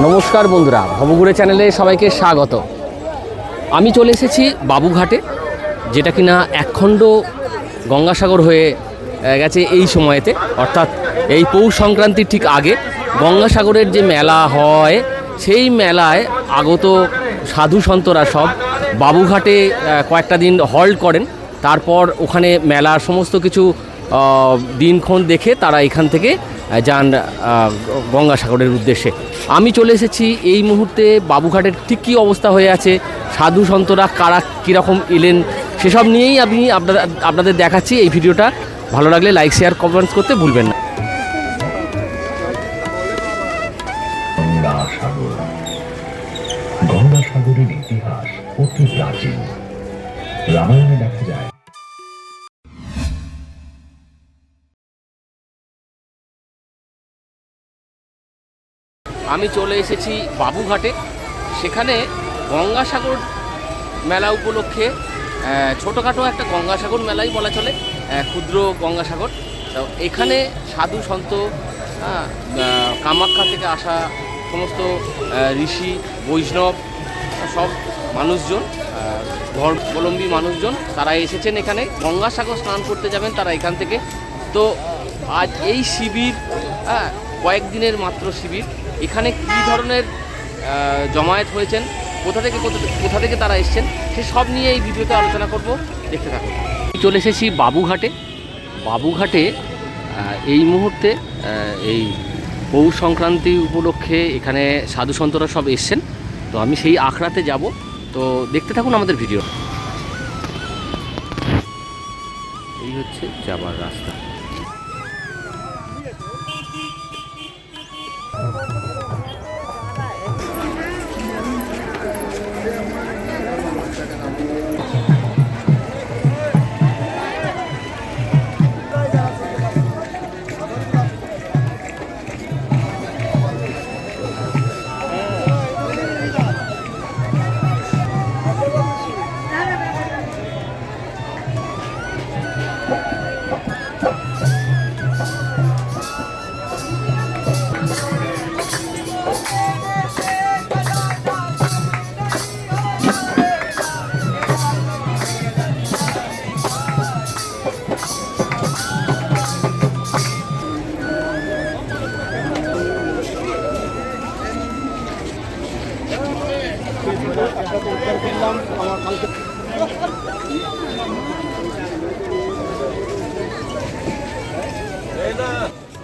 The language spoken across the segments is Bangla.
নমস্কার বন্ধুরা, ভবঘুরে চ্যানেলে সবাইকে স্বাগত। আমি চলে এসেছি বাবুঘাটে, যেটা কিনা একখণ্ড গঙ্গাসাগর হয়ে গেছে এই সময়েতে। অর্থাৎ এই পৌষ সংক্রান্তির ঠিক আগে গঙ্গাসাগরের যে মেলা হয়, সেই মেলায় আগত সাধু সন্তরা সব বাবুঘাটে কয়েকটা দিন হল্ট করেন। তারপর ওখানে মেলার সমস্ত কিছু দিনক্ষণ দেখে তারা এখান থেকে যান গঙ্গাসাগরের উদ্দেশ্যে। আমি চলে এসেছি এই মুহূর্তে বাবুঘাটের ঠিক কী অবস্থা হয়ে আছে, সাধু সন্তরা কারা কীরকম এলেন, সেসব নিয়েই আমি আপনাদের আপনাদের দেখাচ্ছি এই ভিডিওটা। ভালো লাগলে লাইক শেয়ার কমেন্টস করতে ভুলবেন না। গঙ্গাসাগরের ইতিহাস অতি প্রাচীন। রামায়ণে দেখা যায় আমি চলে এসেছি বাবুঘাটে। সেখানে গঙ্গাসাগর মেলা উপলক্ষে ছোটোখাটো একটা গঙ্গাসাগর মেলাই বলা চলে ক্ষুদ্র গঙ্গাসাগর। তো এখানে সাধু সন্ত হ্যাঁ, কামাখ্যা থেকে আসা সমস্ত ঋষি বৈষ্ণব সব মানুষজন ধর্মাবলম্বী মানুষজন তারা এসেছেন এখানে। গঙ্গাসাগর স্নান করতে যাবেন তারা এখান থেকে। তো আজ এই শিবির হ্যাঁ কয়েকদিনের মাত্র শিবির। এখানে কী ধরনের জমায়েত হয়েছেন, কোথা থেকে কোথা থেকে- তারা এসছেন, সে সব নিয়ে এই ভিডিওতে আলোচনা করব, দেখতে থাকুন। চলে এসেছি বাবুঘাটে। বাবুঘাটে এই মুহূর্তে এই পৌষ সংক্রান্তি উপলক্ষে এখানে সাধু সন্তরা সব এসছেন। তো আমি সেই আখড়াতে যাব। তো দেখতে থাকুন আমাদের ভিডিও। এই হচ্ছে যাবার রাস্তা।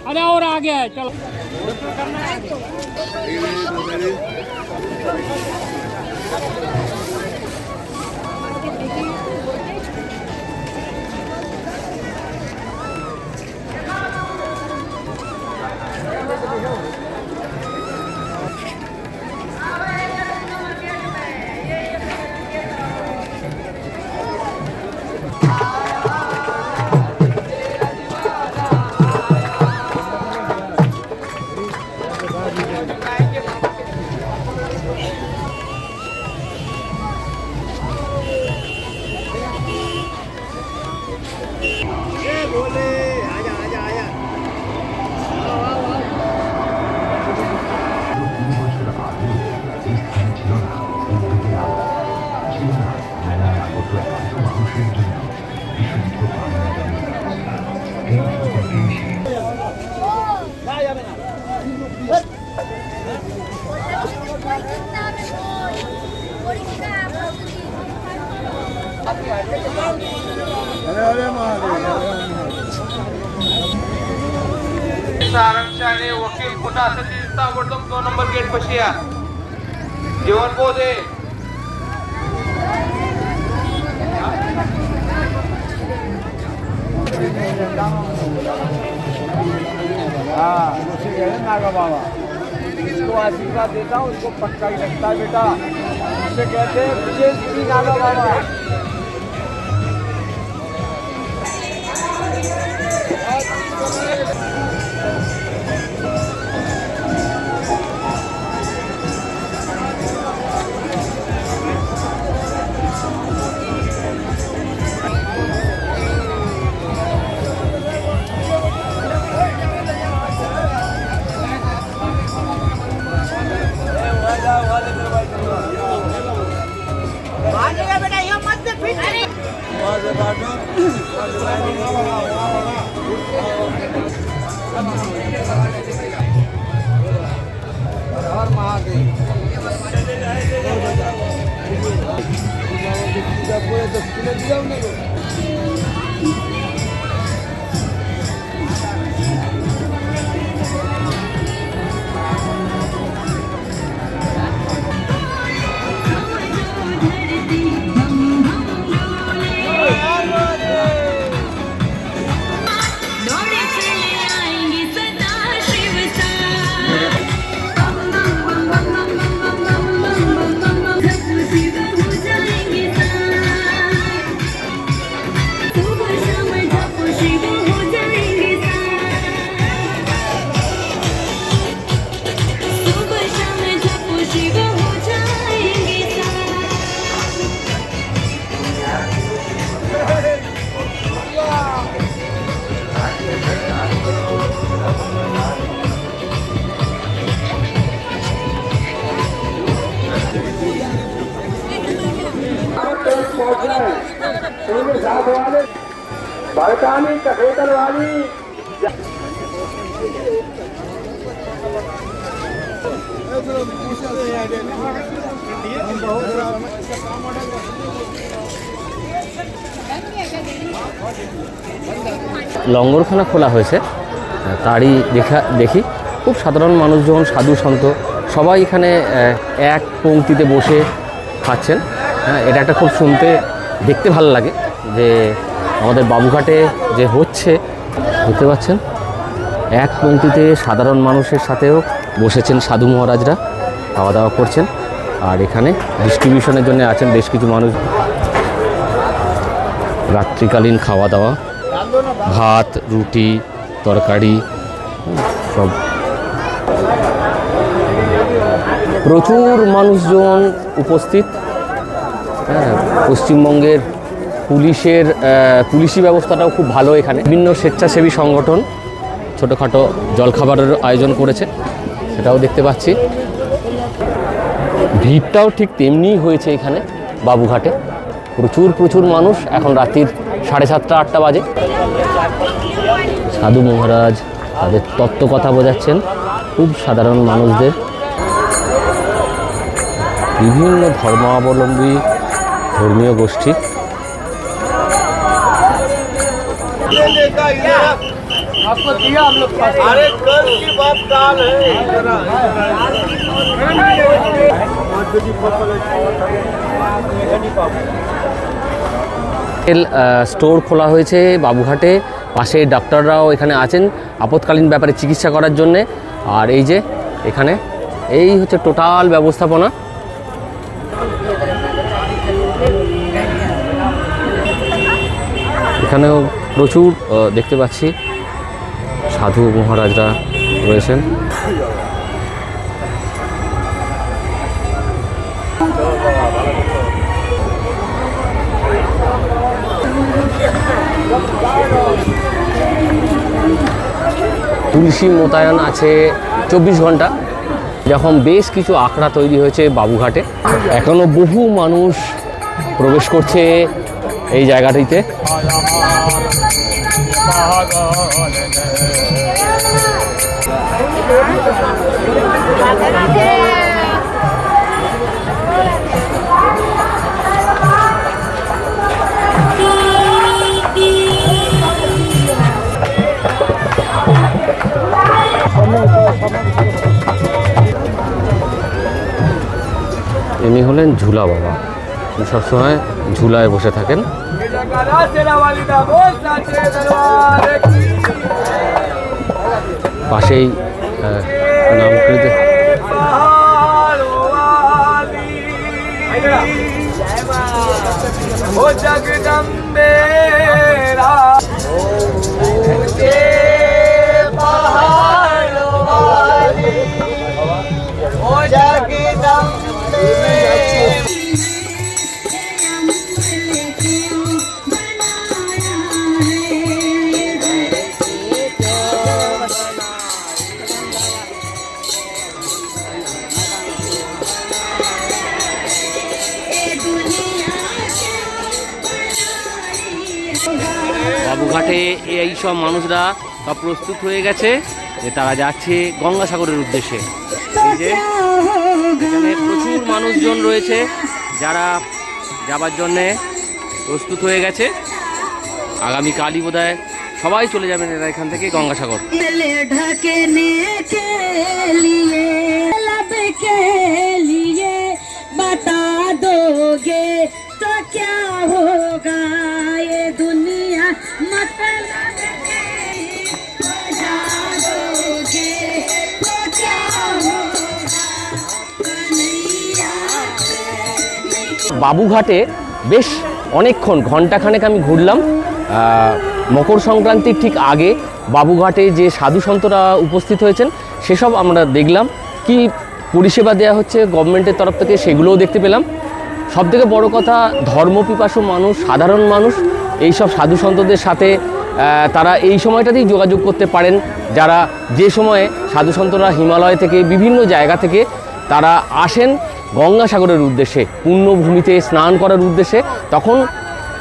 अरे और आगे है चलो। नंबर गेट उसे बाबा जिसको आशीर्वाद देता हूँ उसको पक्का ही लगता है बेटा. उससे कहते हैं मुझे श्री नागा बाबा. पूरे दस किलो লঙ্গরখানা খোলা হয়েছে। তারই দেখা, দেখি। খুব সাধারণ মানুষজন, সাধু সন্ত, সবাই এখানে এক পংক্তিতে বসে খাচ্ছেন। হ্যাঁ এটা একটা খুব শুনতে দেখতে ভালো লাগে যে আমাদের বাবুঘাটে যে হচ্ছে বুঝতে পারছেন এক পংক্তিতে সাধারণ মানুষের সাথেও বসেছেন সাধু মহারাজরা খাওয়া দাওয়া করছেন, আর এখানে ডিস্ট্রিবিউশনের জন্য আছেন বেশ কিছু মানুষ। রাত্রিকালীন খাওয়া দাওয়া ভাত, রুটি, তরকারি, সব। প্রচুর মানুষজন উপস্থিত। হ্যাঁ পশ্চিমবঙ্গের পুলিশের পুলিশি ব্যবস্থাটাও খুব ভালো এখানে। বিভিন্ন স্বেচ্ছাসেবী সংগঠন ছোটোখাটো জলখাবারের আয়োজন করেছে, সেটাও দেখতে পাচ্ছি। ভিড়টাও ঠিক তেমনিই হয়েছে এখানে, বাবুঘাটে। প্রচুর প্রচুর মানুষ এখন রাত্রির সাড়ে সাতটা, আটটা বাজে। সাধু মহারাজ তাদের তত্ত্ব কথা বোঝাচ্ছেন, খুব সাধারণ মানুষদের। বিভিন্ন ধর্মাবলম্বী ধর্মীয় গোষ্ঠী आपको दिया हम लोग अरे कल की बात काल তেল স্টোর খোলা হয়েছে বাবুঘাটে পাশে ডাক্তাররাও এখানে আছেন আপৎকালীন ব্যাপারে চিকিৎসা করার জন্যে আর এই যে এখানে এই হচ্ছে টোটাল ব্যবস্থাপনা এখানেও প্রচুর দেখতে পাচ্ছি সাধু মহারাজরা রয়েছেন। তুলসী মোতায়েন আছে চব্বিশ ঘণ্টা যখন বেশ কিছু আখড়া তৈরি হয়েছে বাবুঘাটে। এখনও বহু মানুষ প্রবেশ করছে এই জায়গাটিতে। ইনি হলেন ঝুলা বাবা। আপনি সবসময় ঝুলায় বসে থাকেন। পাশেই নামকৃতে জগদম্বে জগদম্বে সব মানুষরা সব প্রস্তুত হয়ে গেছে যে তারা যাচ্ছে গঙ্গাসাগরের উদ্দেশ্যে। এই যে, এখানে প্রচুর মানুষজন রয়েছে যারা যাবার জন্যে প্রস্তুত হয়ে গেছে। আগামীকালই বোধ হয় সবাই চলে যাবেন এরা এখান থেকে গঙ্গাসাগর। বাতা দোগে, তো ক্যা বাবুঘাটে বেশ অনেকক্ষণ ঘন্টাখানেক আমি ঘুরলাম। মকর সংক্রান্তির ঠিক আগে বাবুঘাটে যে সাধু সন্তরা উপস্থিত হয়েছেন, সেসব আমরা দেখলাম। কি পরিষেবা দেওয়া হচ্ছে গভর্নমেন্টের তরফ থেকে সেগুলোও দেখতে পেলাম। সবথেকে বড় কথা, ধর্মপিপাসু মানুষ, সাধারণ মানুষ এই সব সাধু সন্তদের সাথে তারা এই সময়টাতেই যোগাযোগ করতে পারেন। যারা যে সময়ে সাধু সন্তরা হিমালয় থেকে বিভিন্ন জায়গা থেকে তারা আসেন গঙ্গাসাগরের উদ্দেশ্যে পুণ্যভূমিতে স্নান করার উদ্দেশ্যে, তখন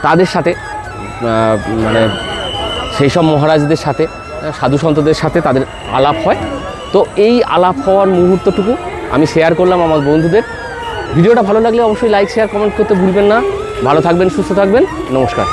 তাদের সাথে মানে সেই সব মহারাজদের সাথে সাধু সন্তদের সাথে তাদের আলাপ হয়। তো এই আলাপ হওয়ার মুহূর্তটুকু আমি শেয়ার করলাম আমার বন্ধুদের। ভিডিওটা ভালো লাগলে অবশ্যই লাইক শেয়ার কমেন্ট করতে ভুলবেন না। ভালো থাকবেন, সুস্থ থাকবেন। নমস্কার।